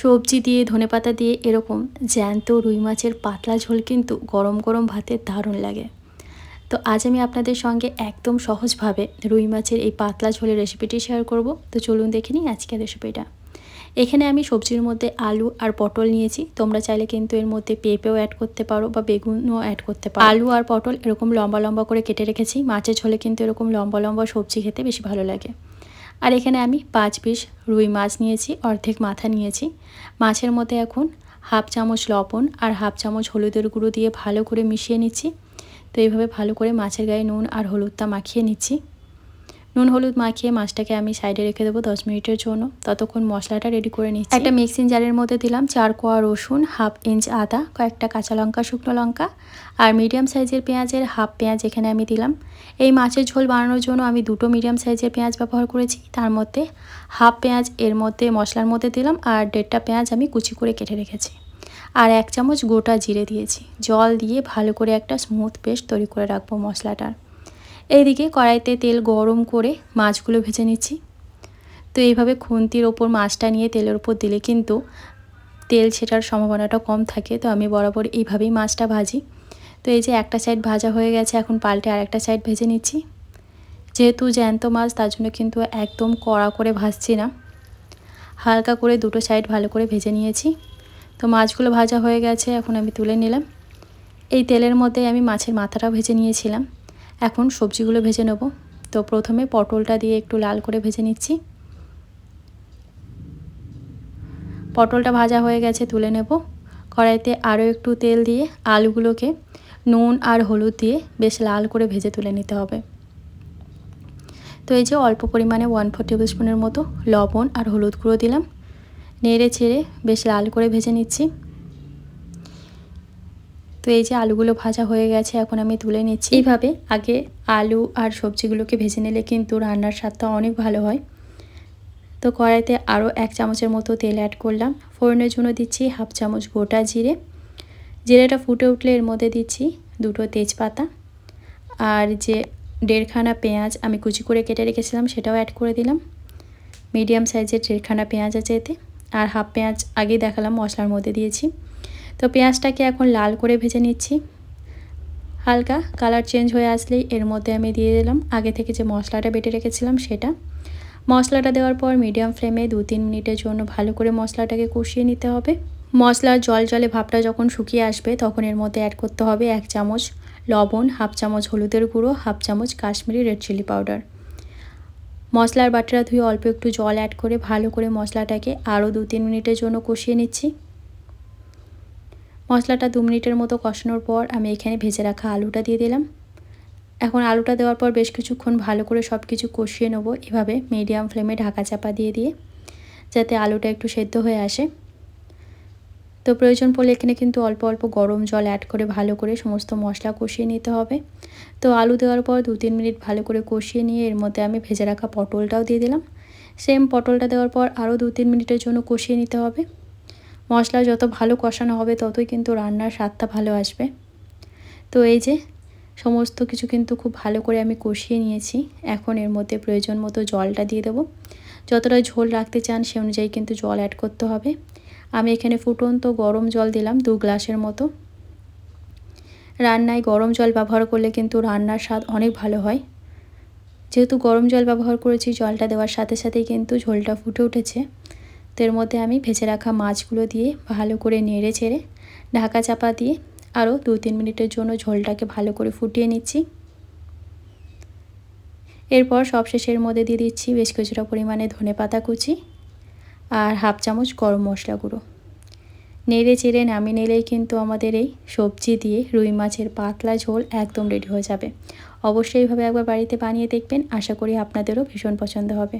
সবজি দিয়ে ধনেপাতা দিয়ে এরকম জ্যান্ত রুই মাছের পাতলা ঝোল কিন্তু গরম গরম ভাতে দারুণ লাগে। তো আজ আমি আপনাদের সঙ্গে একদম সহজভাবে রুই মাছের এই পাতলা ঝোলের রেসিপিটি শেয়ার করব। তো চলুন দেখে নিই আজকের রেসিপিটা। এখানে আমি সবজির মধ্যে আলু আর পটল নিয়েছি। তোমরা চাইলে কিন্তু এর মধ্যে পেঁপেও অ্যাড করতে পারো বা বেগুনও অ্যাড করতে পারো। আলু আর পটল এরকম লম্বা লম্বা করে কেটে রেখেছি। মাছের ঝোলে কিন্তু এরকম লম্বা লম্বা সবজি খেতে বেশি ভালো লাগে। আর এখানে আমি পাঁচ পিস রুই মাছ নিয়েছি, অর্ধেক মাথা নিয়েছি। মাছের মধ্যে এখন হাফ চামচ লবণ আর হাফ চামচ হলুদের গুঁড়ো দিয়ে ভালো করে মিশিয়ে নিচ্ছি। তো এইভাবে ভালো করে মাছের গায়ে নুন আর হলুদটা মাখিয়ে নিচ্ছি। নুন, হলুদ মাখিয়ে মাছটাকে আমি সাইডে রেখে দেবো দশ মিনিটের জন্য। ততক্ষণ মশলাটা রেডি করে নিচ্ছি। একটা মিক্সিং জারের মধ্যে দিলাম চার কোয়া রসুন হাফ ইঞ্চ আদা, কয়েকটা কাঁচা লঙ্কা, শুকনো লঙ্কা আর মিডিয়াম সাইজের পেঁয়াজের হাফ পেঁয়াজ এখানে আমি দিলাম। এই মাছের ঝোল বানানোর জন্য আমি দুটো মিডিয়াম সাইজের পেঁয়াজ ব্যবহার করেছি। তার মধ্যে হাফ পেঁয়াজ এর মধ্যে মশলার মধ্যে দিলাম আর দেড়টা পেঁয়াজ আমি কুচি করে কেটে রেখেছি। আর এক চামচ গোটা জিরে দিয়েছি। জল দিয়ে ভালো করে একটা স্মুথ পেস্ট তৈরি করে রাখব মশলাটার। এইদিকে কড়াইতে তেল গরম করে মাছগুলো ভেজে নিচ্ছি। তো এইভাবে খুন্তির ওপর মাছটা নিয়ে তেলের ওপর দিলে কিন্তু তেল ছেটার সম্ভাবনাটা কম থাকে। তো আমি বরাবর এইভাবেই মাছটা ভাজি। তো এই যে একটা সাইড ভাজা হয়ে গেছে, এখন পাল্টে আর একটা সাইড ভেজে নিচ্ছি। যেহেতু জ্যান্ত মাছ, তার জন্য কিন্তু একদম কড়া করে ভাজছি না। হালকা করে দুটো সাইড ভালো করে ভেজে নিয়েছি। তো মাছগুলো ভাজা হয়ে গেছে, এখন আমি তুলে নিলাম। এই তেলের মধ্যে আমি মাছের মাথাটা ভেজে নিয়েছিলাম। এখন সবজিগুলো ভেজে নেব। তো প্রথমে পটলটা দিয়ে একটু লাল করে ভেজে নিচ্ছি। পটলটা ভাজা হয়ে গেছে, তুলে নেব। কড়াইতে আরও একটু তেল দিয়ে আলুগুলোকে নুন আর হলুদ দিয়ে বেশ লাল করে ভেজে তুলে নিতে হবে। তো এই যে অল্প পরিমাণে ওয়ান ফোর টেবিল স্পুনের মতো লবণ আর হলুদ গুঁড়ো দিলাম। নেড়ে ছেড়ে বেশ লাল করে ভেজে নিচ্ছি। তো এই যে আলুগুলো ভাজা হয়ে গেছে, এখন আমি তুলে নিচ্ছি। এইভাবে আগে আলু আর সবজিগুলোকে ভেজে নিলে কিন্তু রান্নার স্বাদটা অনেক ভালো হয়। তো কড়াইতে আরও এক চামচের মতো তেল অ্যাড করলাম। ফোড়নের জন্য দিচ্ছি হাফ চামচ গোটা জিরে। জিরেটা ফুটে উঠলে এর মধ্যে দিচ্ছি দুটো তেজপাতা। আর যে দেড়খানা পেঁয়াজ আমি কুচি করে কেটে রেখেছিলাম, সেটাও অ্যাড করে দিলাম। মিডিয়াম সাইজের দেড়খানা পেঁয়াজ আছে এতে। আর হাফ পেঁয়াজ আগে দেখালাম, মশলার মধ্যে দিয়েছি। তো পেঁয়াজটাকে এখন লাল করে ভেজে নিচ্ছি। হালকা কালার চেঞ্জ হয়ে আসলেই এর মধ্যে আমি দিয়ে দিলাম। আগে থেকে যে মশলাটা বেটে রেখেছিলাম সেটা। মশলাটা দেওয়ার পর মিডিয়াম ফ্লেমে দু তিন মিনিটের জন্য ভালো করে মশলাটাকে কষিয়ে নিতে হবে। মশলার জল জলে ভাবটা যখন শুকিয়ে আসবে তখন এর মধ্যে অ্যাড করতে হবে এক চামচ লবণ, হাফ চামচ হলুদের গুঁড়ো, হাফ চামচ কাশ্মীরি রেড চিলি পাউডার মশলার বাটিটা ধুয়ে অল্প একটু জল অ্যাড করে ভালো করে মশলাটাকে আরও দু তিন মিনিটের জন্য কষিয়ে নিচ্ছি। মশলাটা দু মিনিটের মতো কষানোর পর আমি এখানে ভেজে রাখা আলুটা দিয়ে দিলাম। এখন আলুটা দেওয়ার পর বেশ কিছুক্ষণ ভালো করে সব কিছু কষিয়ে নেব এভাবে মিডিয়াম ফ্লেমে ঢাকা চাপা দিয়ে দিয়ে, যাতে আলুটা একটু সেদ্ধ হয়ে আসে। তো প্রয়োজন পড়লে এখানে কিন্তু অল্প অল্প গরম জল অ্যাড করে ভালো করে সমস্ত মশলা কষিয়ে নিতে হবে। তো আলু দেওয়ার পর দু তিন মিনিট ভালো করে কষিয়ে নিয়ে এর মধ্যে আমি ভেজে রাখা পটলটাও দিয়ে দিলাম। সেম পটলটা দেওয়ার পর আরও দু তিন মিনিটের জন্য কষিয়ে নিতে হবে। মশলা যত ভালো কষানো হবে ততই কিন্তু রান্নার স্বাদটা ভালো আসবে। তো এই যে, সমস্ত কিছু কিন্তু খুব ভালো করে আমি কষিয়ে নিয়েছি। এখন এর মধ্যে প্রয়োজন মতো জলটা দিয়ে দেবো। যতটা ঝোল রাখতে চান সে অনুযায়ী কিন্তু জল অ্যাড করতে হবে। আমি এখানে ফুটন্ত গরম জল দিলাম দু গ্লাসের মতো। রান্নায় গরম জল ব্যবহার করলে কিন্তু রান্নার স্বাদ অনেক ভালো হয়। যেহেতু গরম জল ব্যবহার করেছি, জলটা দেওয়ার সাথে সাথেই কিন্তু ঝোলটা ফুটে উঠেছে। তো এর মধ্যে আমি ভেজে রাখা মাছগুলো দিয়ে ভালো করে নেড়ে ছেড়ে ঢাকা চাপা দিয়ে আরও দু তিন মিনিটের জন্য ঝোলটাকে ভালো করে ফুটিয়ে নিচ্ছি। এরপর সবশেষের মধ্যে দিয়ে দিচ্ছি বেশ কিছুটা পরিমাণে ধনে পাতা কুচি আর হাফ চামচ গরম মশলা গুঁড়ো। নেড়ে চেড়ে নামিয়ে নিলেই কিন্তু আমাদের এই সবজি দিয়ে রুই মাছের পাতলা ঝোল একদম রেডি হয়ে যাবে। অবশ্যই এইভাবে একবার বাড়িতে বানিয়ে দেখবেন। আশা করি আপনাদেরও ভীষণ পছন্দ হবে।